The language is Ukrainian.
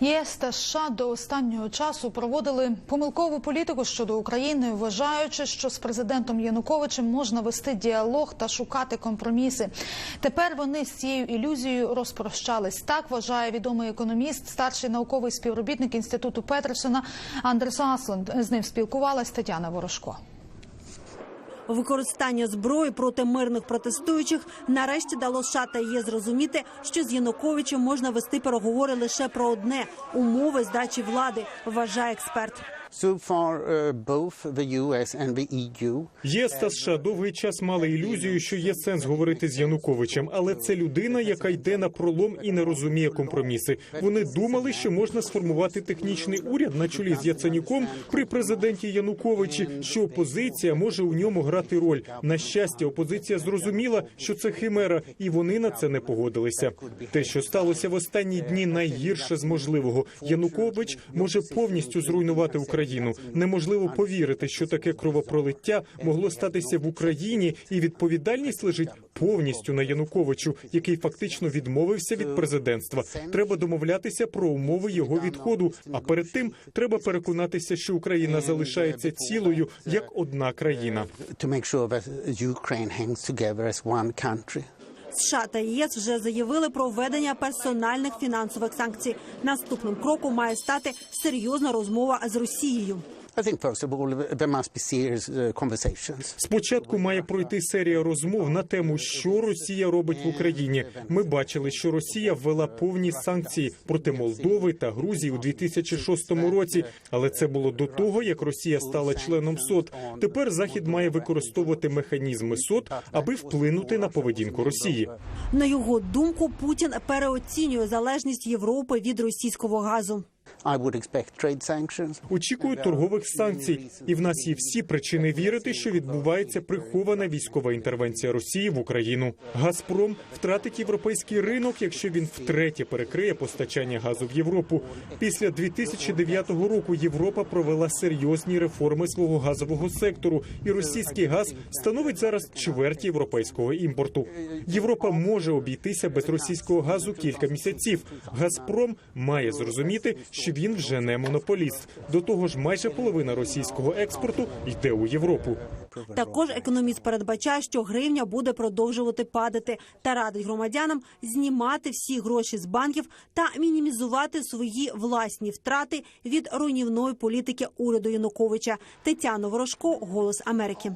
ЄС та США до останнього часу проводили помилкову політику щодо України, вважаючи, що з президентом Януковичем можна вести діалог та шукати компроміси. Тепер вони з цією ілюзією розпрощались. Так вважає відомий економіст, старший науковий співробітник інституту Петерсона Андерс Асланд. З ним спілкувалась Тетяна Ворожко. Використання зброї проти мирних протестуючих нарешті дало США та ЄС зрозуміти, що з Януковичем можна вести переговори лише про одне умови здачі влади, вважає експерт. ЄС та США довгий час мали ілюзію, що є сенс говорити з Януковичем, але це людина, яка йде на пролом і не розуміє компроміси. Вони думали, що можна сформувати технічний уряд на чолі з Яценюком при президенті Януковичі, що опозиція може у ньому грати роль. На щастя, опозиція зрозуміла, що це химера, і вони на це не погодилися. Те, що сталося в останні дні, найгірше з можливого. Янукович може повністю зруйнувати Україну. Неможливо повірити, що таке кровопролиття могло статися в Україні, і відповідальність лежить повністю на Януковичу, який фактично відмовився від президентства. Треба домовлятися про умови його відходу. А перед тим треба переконатися, що Україна залишається цілою як одна країна. США та ЄС вже заявили про введення персональних фінансових санкцій. Наступним кроком має стати серйозна розмова з Росією. I think, first of all, there must be serious uh, conversations. Спочатку має пройти серія розмов на тему, що Росія робить в Україні. Ми бачили, що Росія ввела повні санкції проти Молдови та Грузії у 2006 році, але це було до того, як Росія стала членом СОТ. Тепер Захід має використовувати механізми СОТ, аби вплинути на поведінку Росії. На його думку, Путін переоцінює залежність Європи від російського газу. Очікують торгових санкцій, і в нас є всі причини вірити, що відбувається прихована військова інтервенція Росії в Україну. Газпром втратить європейський ринок, якщо він втретє перекриє постачання газу в Європу. Після 2009 року Європа провела серйозні реформи свого газового сектору, і російський газ становить зараз чверть європейського імпорту. Європа може обійтися без російського газу кілька місяців. Газпром має зрозуміти, що він вже не монополіст. До того ж, майже половина російського експорту йде у Європу. Також економіст передбачає, що гривня буде продовжувати падати та радить громадянам знімати всі гроші з банків та мінімізувати свої власні втрати від руйнівної політики уряду Януковича. Тетяна Ворожко, Голос Америки.